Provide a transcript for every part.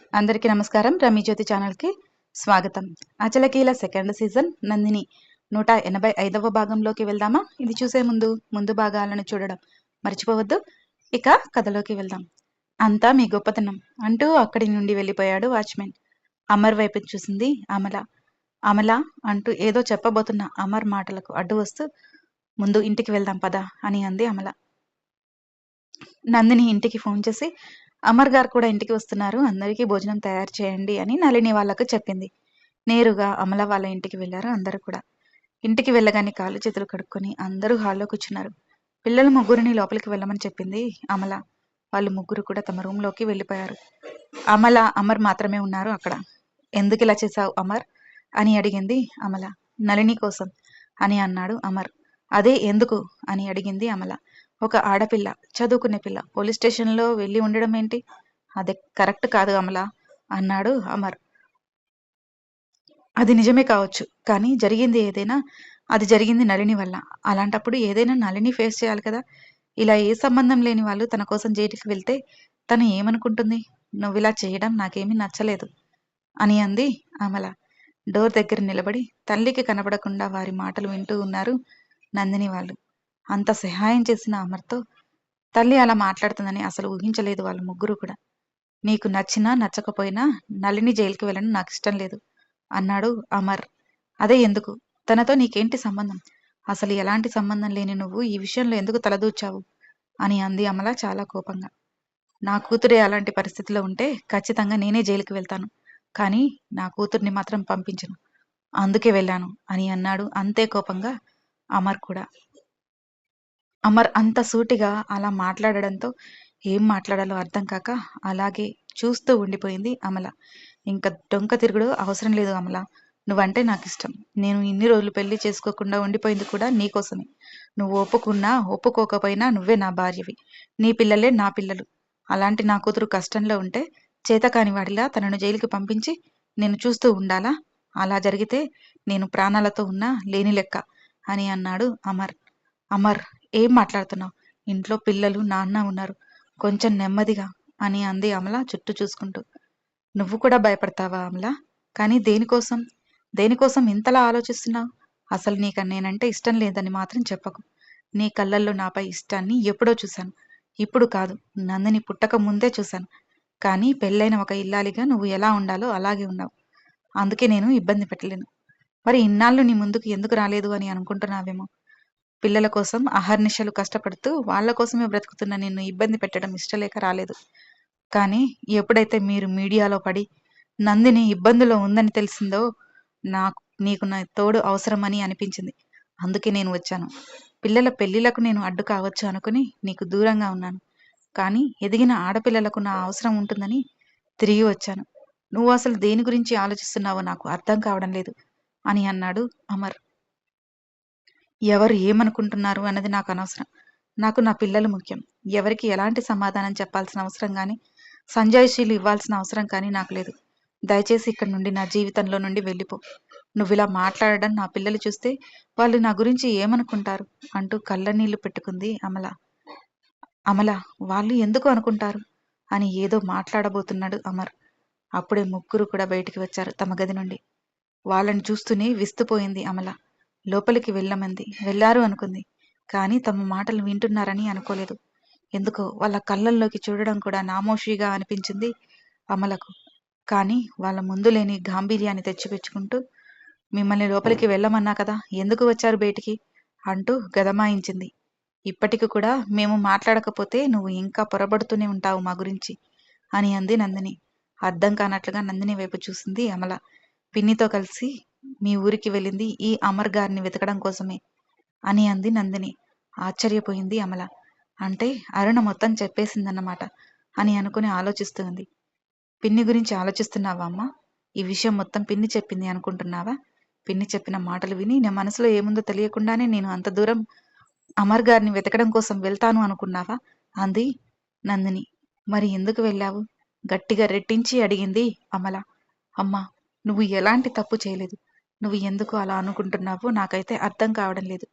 అందరికీ నమస్కారం. రమీ జ్యోతి ఛానల్కి స్వాగతం. అచలకీల సెకండ్ సీజన్ నందిని నూట ఎనభై ఐదవ భాగంలోకి వెళ్దామా? ఇది చూసే ముందు ముందు భాగాలను చూడడం మర్చిపోవద్దు. ఇక కథలోకి వెళ్దాం. అంతా మీ గొప్పతనం అంటూ అక్కడి నుండి వెళ్ళిపోయాడు వాచ్మెన్. అమర్ వైపు చూసింది అమల. అమల అంటూ ఏదో చెప్పబోతున్న అమర్ మాటలకు అడ్డు వస్తూ ముందు ఇంటికి వెళ్దాం పదా అని అంది అమల. నందిని ఇంటికి ఫోన్ చేసి అమర్ గారు కూడా ఇంటికి వస్తున్నారు. అందరికీ భోజనం తయారు చేయండి అని నళిని వాళ్ళకు చెప్పింది. నేరుగా అమల వాళ్ళ ఇంటికి వెళ్ళారు అందరూ కూడా. ఇంటికి వెళ్ళగానే కాళ్ళు చేతులు కడుక్కొని అందరూ హాల్లో కూర్చున్నారు. పిల్లలు ముగ్గురిని లోపలికి వెళ్ళమని చెప్పింది అమల. వాళ్ళు ముగ్గురు కూడా తమ రూమ్లోకి వెళ్ళిపోయారు. అమల అమర్ మాత్రమే ఉన్నారు అక్కడ. ఎందుకు ఇలా చేశావు అమర్? అని అడిగింది అమల. నళిని కోసం అని అన్నాడు అమర్. అదే ఎందుకు? అని అడిగింది అమల. ఒక ఆడపిల్ల చదువుకునే పిల్ల. పోలీస్ స్టేషన్లో వెళ్ళి ఉండడం ఏంటి? అది కరెక్ట్ కాదు అమల అన్నాడు అమర్. అది నిజమే కావచ్చు కానీ జరిగింది ఏదైనా అది జరిగింది నళిని వల్ల. అలాంటప్పుడు ఏదైనా నళిని ఫేస్ చేయాలి కదా. ఇలా ఏ సంబంధం లేని వాళ్ళు తన కోసం జైలుకి వెళ్తే తను ఏమనుకుంటుంది? నువ్వు ఇలా చేయడం నాకేమీ నచ్చలేదు అని అంది అమల. డోర్ దగ్గర నిలబడి తల్లికి కనబడకుండా వారి మాటలు వింటూ ఉన్నారు నందిని వాళ్ళు. అంత సహాయం చేసిన అమర్తో తల్లి అలా మాట్లాడుతుందని అసలు ఊహించలేదు వాళ్ళు ముగ్గురు కూడా. నీకు నచ్చినా నచ్చకపోయినా నళిని జైలుకి వెళ్ళడం నాకు ఇష్టం లేదు అన్నాడు అమర్. అదే ఎందుకు? తనతో నీకేంటి సంబంధం? అసలు ఎలాంటి సంబంధం లేని నువ్వు ఈ విషయంలో ఎందుకు తలదూచావు అని అంది అమల చాలా కోపంగా. నా కూతురే అలాంటి పరిస్థితిలో ఉంటే ఖచ్చితంగా నేనే జైలుకి వెళ్తాను కానీ నా కూతుర్ని మాత్రం పంపించను. అందుకే వెళ్ళాను అని అన్నాడు అంతే కోపంగా అమర్ కూడా. అమర్ అంత సూటిగా అలా మాట్లాడడంతో ఏం మాట్లాడాలో అర్థం కాక అలాగే చూస్తూ ఉండిపోయింది అమల. ఇంకా డొంక తిరుగుడు అవసరం లేదు అమల. నువ్వంటే నాకు ఇష్టం నేను ఇన్ని రోజులు పెళ్ళి చేసుకోకుండా ఉండిపోయింది కూడా నీకోసమే. నువ్వు ఒప్పుకున్నా ఒప్పుకోకపోయినా నువ్వే నా భార్యవి. నీ పిల్లలే నా పిల్లలు. అలాంటి నా కూతురు కష్టంలో ఉంటే చేతకాని వాడిలా తనను జైలుకి పంపించి నేను చూస్తూ ఉండాలా? అలా జరిగితే నేను ప్రాణాలతో ఉన్నా లేని లెక్క అని అన్నాడు అమర్. అమర్ ఏం మాట్లాడుతున్నావు? ఇంట్లో పిల్లలు నాన్న ఉన్నారు. కొంచెం నెమ్మదిగా అని అంది అమల చుట్టూ చూసుకుంటూ. నువ్వు కూడా భయపడతావా అమల? కానీ దేనికోసం? దేనికోసం ఇంతలా ఆలోచిస్తున్నావు? అసలు నీకు నేనంటే ఇష్టం లేదని మాత్రం చెప్పకు. నీ కళ్ళల్లో నాపై ఇష్టాన్ని ఎప్పుడో చూశాను. ఇప్పుడు కాదు నందిని పుట్టక ముందే చూశాను. కానీ పెళ్ళైన ఒక ఇల్లాలిగా నువ్వు ఎలా ఉండాలో అలాగే ఉన్నావు. అందుకే నేను ఇబ్బంది పెట్టలేను. మరి ఇన్నాళ్ళు నీ ముందుకు ఎందుకు రాలేదు అని అనుకుంటున్నావేమో? పిల్లల కోసం అహర్నిశలు కష్టపడుతూ వాళ్ళ కోసమే బ్రతుకుతున్న నిన్ను ఇబ్బంది పెట్టడం ఇష్టలేక రాలేదు. కానీ ఎప్పుడైతే మీరు మీడియాలో పడి నందిని ఇబ్బందులో ఉందని తెలిసిందో నాకు నీకు నా తోడు అవసరమని అనిపించింది. అందుకే నేను వచ్చాను. పిల్లల పెళ్ళిలకు నేను అడ్డు కావచ్చు అనుకుని నీకు దూరంగా ఉన్నాను. కానీ ఎదిగిన ఆడపిల్లలకు నా అవసరం ఉంటుందని తిరిగి వచ్చాను. నువ్వు అసలు దేని గురించి ఆలోచిస్తున్నావో నాకు అర్థం కావడం లేదు అని అన్నాడు అమర్. ఎవరు ఏమనుకుంటున్నారు అన్నది నాకు అనవసరం. నాకు నా పిల్లలు ముఖ్యం. ఎవరికి ఎలాంటి సమాధానం చెప్పాల్సిన అవసరం కానీ సంజాయిషీలు ఇవ్వాల్సిన అవసరం కానీ నాకు లేదు. దయచేసి ఇక్కడ నుండి నా జీవితంలో నుండి వెళ్ళిపో. నువ్వు ఇలా మాట్లాడడం నా పిల్లలు చూస్తే వాళ్ళు నా గురించి ఏమనుకుంటారు? అంటూ కళ్ళనీళ్ళు పెట్టుకుంది అమల. అమల వాళ్ళు ఎందుకు అనుకుంటారు? అని ఏదో మాట్లాడబోతున్నాడు అమర్. అప్పుడే ముగ్గురు కూడా బయటికి వచ్చారు తమ గది నుండి. వాళ్ళని చూస్తూనే విస్తుపోయింది అమల. లోపలికి వెళ్ళమంది. వెళ్ళారు అనుకుంది. కానీ తమ మాటలు వింటున్నారని అనుకోలేదు. ఎందుకో వాళ్ళ కళ్ళల్లోకి చూడడం కూడా నామోషిగా అనిపించింది అమలకు. కానీ వాళ్ళ ముందు లేని గాంభీర్యాన్ని తెచ్చిపెచ్చుకుంటూ మిమ్మల్ని లోపలికి వెళ్ళమన్నా కదా ఎందుకు వచ్చారు బయటికి? అంటూ గదమాయించింది. ఇప్పటికి కూడా మేము మాట్లాడకపోతే నువ్వు ఇంకా పొరబడుతూనే ఉంటావు మా గురించి అని అంది నందిని. అర్థం కానట్లుగా నందిని వైపు చూసింది అమల. పిన్నితో కలిసి మీ ఊరికి వెళ్ళింది ఈ అమర్ గారిని వెతకడం కోసమే అని అంది నందిని. ఆశ్చర్యపోయింది అమల. అంటే అరుణ మొత్తం చెప్పేసిందన్నమాట అని అనుకుని ఆలోచిస్తుంది పిన్ని గురించి ఆలోచిస్తున్నావా అమ్మా? ఈ విషయం మొత్తం పిన్ని చెప్పింది అనుకుంటున్నావా? పిన్ని చెప్పిన మాటలు విని నా మనసులో ఏముందో తెలియకుండానే నేను అంత దూరం అమర్ గారిని వెతకడం కోసం వెళ్తాను అనుకున్నావా? అంది నందిని. మరి ఎందుకు వెళ్ళావు? గట్టిగా రెట్టించి అడిగింది అమల. అమ్మా నువ్వు ఎలాంటి తప్పు చేయలేదు. నువ్వు ఎందుకు అలా అనుకుంటున్నావో నాకైతే అర్థం కావడం లేదు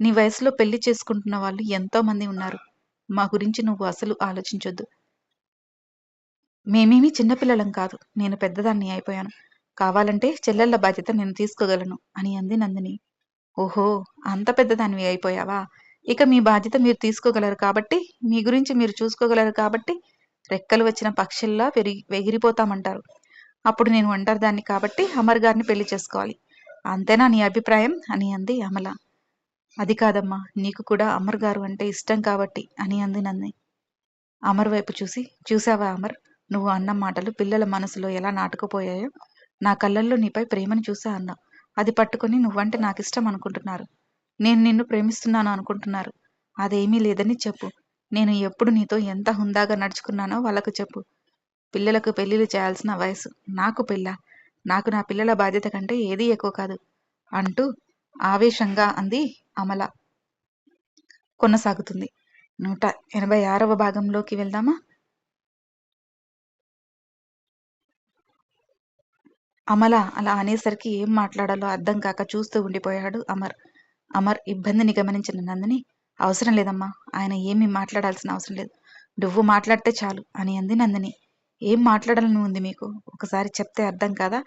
నీ వయసులో పెళ్ళి చేసుకుంటున్న వాళ్ళు ఎంతో మంది ఉన్నారు మా గురించి నువ్వు అసలు ఆలోచించొద్దు మేమేమీ చిన్నపిల్లలం కాదు. నేను పెద్దదాన్ని అయిపోయాను. కావాలంటే చెల్లెళ్ళ బాధ్యత నేను తీసుకోగలను అని అంది నందిని. ఓహో! అంత పెద్దదానివి అయిపోయావా? ఇక మీ బాధ్యత మీరు తీసుకోగలరు కాబట్టి, మీ గురించి మీరు చూసుకోగలరు కాబట్టి, రెక్కలు వచ్చిన పక్షుల్లా పెరిగి ఎగిరిపోతామంటారు. అప్పుడు నేను ఒంటరిదాన్ని కాబట్టి అమర్ గారిని పెళ్ళి చేసుకోవాలి. అంతేనా నీ అభిప్రాయం? అని అంది అమల. అది కాదమ్మా! నీకు కూడా అమర్ గారు అంటే ఇష్టం కాబట్టి అని అంది నంది అమర్ వైపు చూసి, చూసావా అమర్! నువ్వు అన్న మాటలు పిల్లల మనసులో ఎలా నాటుకుపోయాయో, నా కళ్ళల్లో నీపై ప్రేమను చూసా అన్నావు. అది పట్టుకుని నువ్వంటే నాకిష్టం అనుకుంటున్నారు. నేను నిన్ను ప్రేమిస్తున్నాను అనుకుంటున్నారు. అదేమీ లేదని చెప్పు. నేను ఎప్పుడు నీతో ఎంత హుందాగా నడుచుకున్నానో వాళ్ళకు చెప్పు. పిల్లలకు పెళ్ళిళ్ళు చేయాల్సిన వయసు. నాకు పిల్ల నాకు నా పిల్లల బాధ్యత కంటే ఏదీ ఎక్కువ కాదు. అంటూ ఆవేశంగా అంది అమల. కొనసాగుతుంది. నూట ఎనభై ఆరవ భాగంలోకి వెళ్దామా? అమల అలా అనేసరికి ఏం మాట్లాడాలో అర్థం కాక చూస్తూ ఉండిపోయాడు అమర్. అమర్ ఇబ్బందిని గమనించిన నందిని అవసరం లేదమ్మా. ఆయన ఏమీ మాట్లాడాల్సిన అవసరం లేదు. నువ్వు మాట్లాడితే చాలు అని అంది నందిని. ఏం మాట్లాడాలని ఉంది మీకు? ఒకసారి చెప్తే అర్థం కాదా?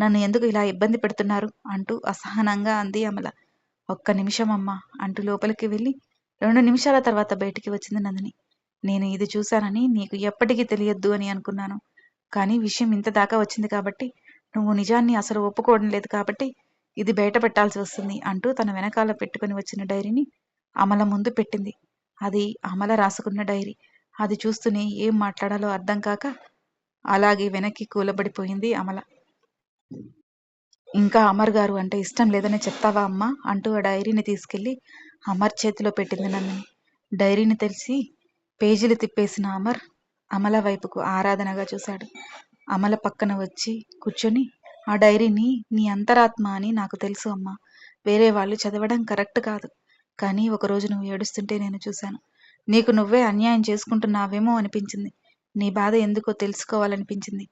నన్ను ఎందుకు ఇలా ఇబ్బంది పెడుతున్నారు? అంటూ అసహనంగా అంది అమల. ఒక్క నిమిషం అమ్మా అంటూ లోపలికి వెళ్ళి రెండు నిమిషాల తర్వాత బయటికి వచ్చింది నందిని. నేను ఇది చూశానని నీకు ఎప్పటికీ తెలియద్దు అని అనుకున్నాను. కానీ విషయం ఇంత దాకా వచ్చింది కాబట్టి నువ్వు నిజాన్ని అసలు ఒప్పుకోవడం లేదు కాబట్టి ఇది బయట పెట్టాల్సి వస్తుంది అంటూ తన వెనకాల పెట్టుకుని వచ్చిన డైరీని అమల ముందు పెట్టింది. అది అమల రాసుకున్న డైరీ. అది చూస్తూనే ఏం మాట్లాడాలో అర్థం కాక అలాగే వెనక్కి కూలబడిపోయింది అమల. ఇంకా అమర్ గారు అంటే ఇష్టం లేదని చెప్తావా అమ్మా? అంటూ ఆ డైరీని తీసుకెళ్ళి అమర్ చేతిలో పెట్టింది నందిని. డైరీని తెలిసి పేజీలు తిప్పేసిన అమర్ అమల వైపుకు ఆరాధనగా చూశాడు. అమల పక్కన వచ్చి కూర్చొని ఆ డైరీని నీ అంతరాత్మ అని నాకు తెలుసు అమ్మా. వేరే వాళ్ళు చదవడం కరెక్ట్ కాదు. కానీ ఒకరోజు నువ్వు ఏడుస్తుంటే నేను చూశాను. నీకు నువ్వే అన్యాయం చేసుకుంటున్నావేమో అనిపించింది. నీ బాధ ఎందుకో తెలుసుకోవాలనిపించింది.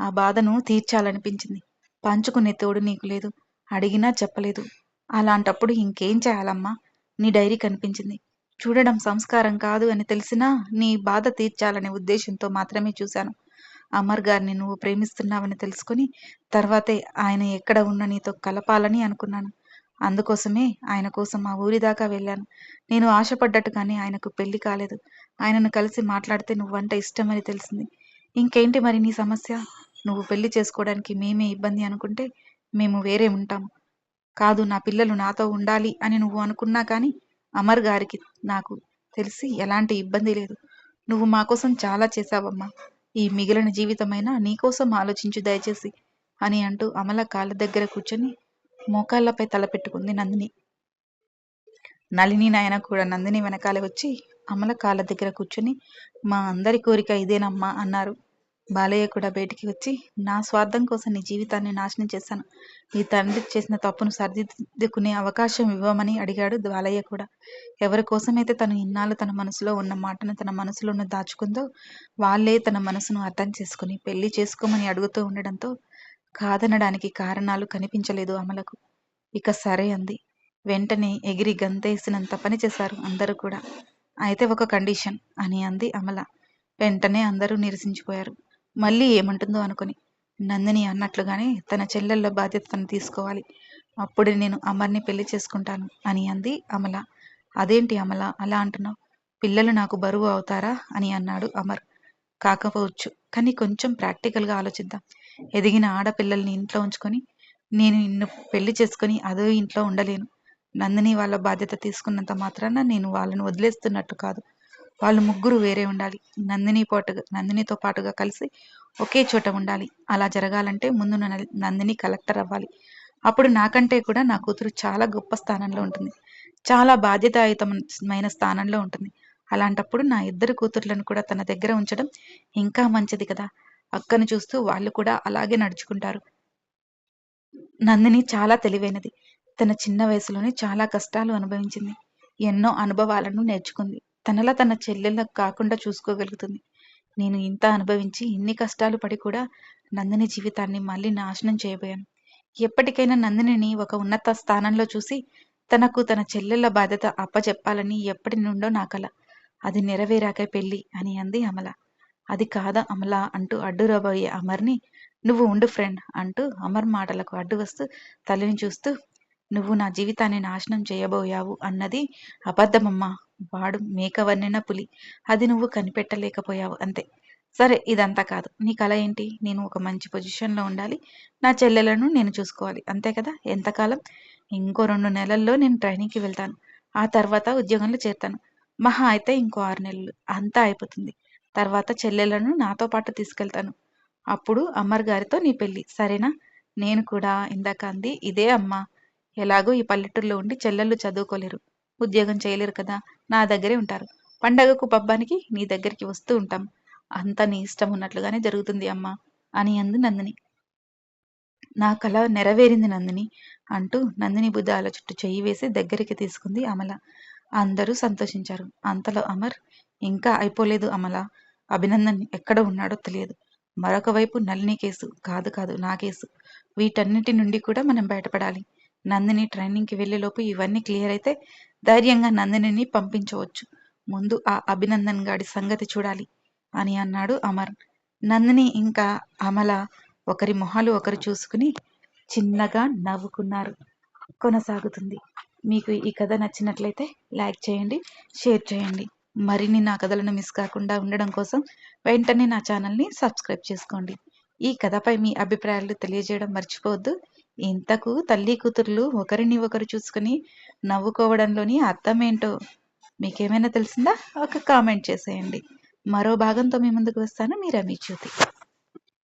ఆ బాధను తీర్చాలనిపించింది. పంచుకునే తోడు నీకు లేదు. అడిగినా చెప్పలేదు. అలాంటప్పుడు ఇంకేం చేయాలమ్మా? నీ డైరీ కనిపించింది. చూడడం సంస్కారం కాదు అని తెలిసినా నీ బాధ తీర్చాలనే ఉద్దేశంతో మాత్రమే చూశాను. అమర్ గారిని నువ్వు ప్రేమిస్తున్నావని తెలుసుకుని తర్వాతే ఆయన ఎక్కడ ఉన్న నీతో కలపాలని అనుకున్నాను. అందుకోసమే ఆయన కోసం మా ఊరి దాకా వెళ్ళాను. నేను ఆశపడ్డట్టుగానే ఆయనకు పెళ్ళి కాలేదు. ఆయనను కలిసి మాట్లాడితే నువ్వంటే ఇష్టమని తెలిసింది. ఇంకేంటి మరి నీ సమస్య? నువ్వు పెళ్ళి చేసుకోవడానికి మేమే ఇబ్బంది అనుకుంటే మేము వేరే ఉంటాము. కాదు నా పిల్లలు నాతో ఉండాలి అని నువ్వు అనుకున్నా కానీ అమర్ గారికి నాకు తెలిసి ఎలాంటి ఇబ్బంది లేదు. నువ్వు మా కోసం చాలా చేశావమ్మా. ఈ మిగిలిన జీవితమైనా నీకోసం ఆలోచించు దయచేసి అని అంటూ అమల కాళ్ళ దగ్గర కూర్చొని మోకాళ్ళపై తల పెట్టుకుంది నందిని. నళిని నాయన కూడా నందిని వెనకాలే వచ్చి అమల కాళ్ళ దగ్గర కూర్చొని మా అందరి కోరిక ఇదేనమ్మా అన్నారు. బాలయ్య కూడా బయటికి వచ్చి నా స్వార్థం కోసం నీ జీవితాన్ని నాశనం చేశాను. నీ తండ్రి చేసిన తప్పును సరిదిద్దుకునే అవకాశం ఇవ్వమని అడిగాడు బాలయ్య కూడా. ఎవరి కోసమైతే తను ఇన్నాళ్ళు తన మనసులో ఉన్న మాటను తన మనసులోనూ దాచుకుందో వాళ్ళే తన మనసును అర్థం చేసుకుని పెళ్ళి చేసుకోమని అడుగుతూ ఉండడంతో కాదనడానికి కారణాలు కనిపించలేదు అమలకు. ఇక సరే అంది. వెంటనే ఎగిరి గంతేసినంత పని చేశారు అందరూ కూడా. అయితే ఒక కండిషన్ అని అంది అమల. వెంటనే అందరూ నిరసించిపోయారు. మళ్ళీ ఏమంటుందో అనుకుని. నందిని అన్నట్లుగానే తన చెల్లెళ్ళ బాధ్యత తను తీసుకోవాలి. అప్పుడే నేను అమర్ని పెళ్ళి చేసుకుంటాను అని అంది అమల. అదేంటి అమల అలా అంటున్నావు? పిల్లలు నాకు బరువు అవుతారా? అని అన్నాడు అమర్. కాకపోవచ్చు. కానీ కొంచెం ప్రాక్టికల్గా ఆలోచిద్దాం. ఎదిగిన ఆడపిల్లల్ని ఇంట్లో ఉంచుకొని నేను నిన్ను పెళ్ళి చేసుకొని అదే ఇంట్లో ఉండలేను. నందిని వాళ్ళ బాధ్యత తీసుకున్నంత మాత్రాన నేను వాళ్ళను వదిలేస్తున్నట్టు కాదు. వాళ్ళు ముగ్గురు వేరే ఉండాలి. నందిని పాటుగా నందినితో పాటుగా కలిసి ఒకే చోట ఉండాలి. అలా జరగాలంటే ముందు నందిని కలెక్టర్ అవ్వాలి. అప్పుడు నాకంటే కూడా నా కూతురు చాలా గొప్ప స్థానంలో ఉంటుంది. చాలా బాధ్యతాయుతమైన స్థానంలో ఉంటుంది. అలాంటప్పుడు నా ఇద్దరు కూతుర్లను కూడా తన దగ్గర ఉంచడం ఇంకా మంచిది కదా! అక్కను చూస్తూ వాళ్ళు కూడా అలాగే నడుచుకుంటారు. నందిని చాలా తెలివైనది. తన చిన్న వయసులోనే చాలా కష్టాలు అనుభవించింది. ఎన్నో అనుభవాలను నేర్చుకుంది. తనలా తన చెల్లెళ్ళకు కాకుండా చూసుకోగలుగుతుంది. నేను ఇంత అనుభవించి ఇన్ని కష్టాలు పడి కూడా నందిని జీవితాన్ని మళ్ళీ నాశనం చేయబోయాను. ఎప్పటికైనా నందినిని ఒక ఉన్నత స్థానంలో చూసి తనకు తన చెల్లెళ్ళ బాధ్యత అప్పచెప్పాలని ఎప్పటి నుండో నా కల. అది నెరవేరాకే పెళ్ళి అని అంది అమల. అది కాదా అమలా అంటూ అడ్డురాబోయే అమర్ని నువ్వు ఉండు ఫ్రెండ్ అంటూ అమర్ మాటలకు అడ్డు వస్తూ తల్లిని చూస్తూ నువ్వు నా జీవితాన్ని నాశనం చేయబోయావు అన్నది అబద్ధమమ్మా. వాడు మేక వన్నిన పులి. అది నువ్వు కనిపెట్టలేకపోయావు అంతే. సరే ఇదంతా కాదు. నీ కళ ఏంటి? నేను ఒక మంచి పొజిషన్లో ఉండాలి. నా చెల్లెలను నేను చూసుకోవాలి. అంతే కదా? ఎంతకాలం? ఇంకో రెండు నెలల్లో నేను ట్రైనింగ్కి వెళ్తాను. ఆ తర్వాత ఉద్యోగంలో చేరుతాను. మహా అయితే ఇంకో ఆరు నెలలు. అంతా అయిపోతుంది. తర్వాత చెల్లెలను నాతో పాటు తీసుకెళ్తాను. అప్పుడు అమ్మర్ గారితో నీ పెళ్ళి. సరేనా? నేను కూడా ఇందాక అంది ఇదే అమ్మా. ఎలాగో ఈ పల్లెటూరులో ఉండి చెల్లెళ్ళు చదువుకోలేరు. ఉద్యోగం చేయలేరు కదా. నా దగ్గరే ఉంటారు. పండగకు పబ్బానికి నీ దగ్గరికి వస్తూ ఉంటాం. అంతా నీ ఇష్టం ఉన్నట్లుగానే జరుగుతుంది అమ్మా అని అంది నందిని. నా కళ నెరవేరింది నందిని అంటూ నందిని బుద్ధాల చుట్టూ చెయ్యి వేసి దగ్గరికి తీసుకుంది అమల. అందరూ సంతోషించారు. అంతలో అమర్ ఇంకా అయిపోలేదు అమల. అభినందన్ ఎక్కడ ఉన్నాడో తెలియదు. మరొక వైపు నలిని కేసు. కాదు కాదు నా కేసు. వీటన్నిటి నుండి కూడా మనం బయటపడాలి. నందిని ట్రైనింగ్కి వెళ్ళేలోపు ఇవన్నీ క్లియర్ అయితే ధైర్యంగా నందినిని పంపించవచ్చు. ముందు ఆ అభినందన్ గాడి సంగతి చూడాలి అని అన్నాడు అమర్. నందిని ఇంకా అమల ఒకరి మొహాలు ఒకరు చూసుకుని చిన్నగా నవ్వుకున్నారు. కొనసాగుతుంది. మీకు ఈ కథ నచ్చినట్లయితే లైక్ చేయండి షేర్ చేయండి. మరిన్ని నా కథలను మిస్ కాకుండా ఉండడం కోసం వెంటనే నా ఛానల్ని సబ్స్క్రైబ్ చేసుకోండి. ఈ కథపై మీ అభిప్రాయాలు తెలియజేయడం మర్చిపోవద్దు. ఇంతకు తల్లి కూతుర్లు ఒకరిని ఒకరు చూసుకుని నవ్వుకోవడంలోని అర్థం ఏంటో మీకేమైనా తెలిసిందా? ఒక కామెంట్ చేసేయండి. మరో భాగంతో మీ ముందుకు వస్తాను. మీ రమీ జ్యోతి.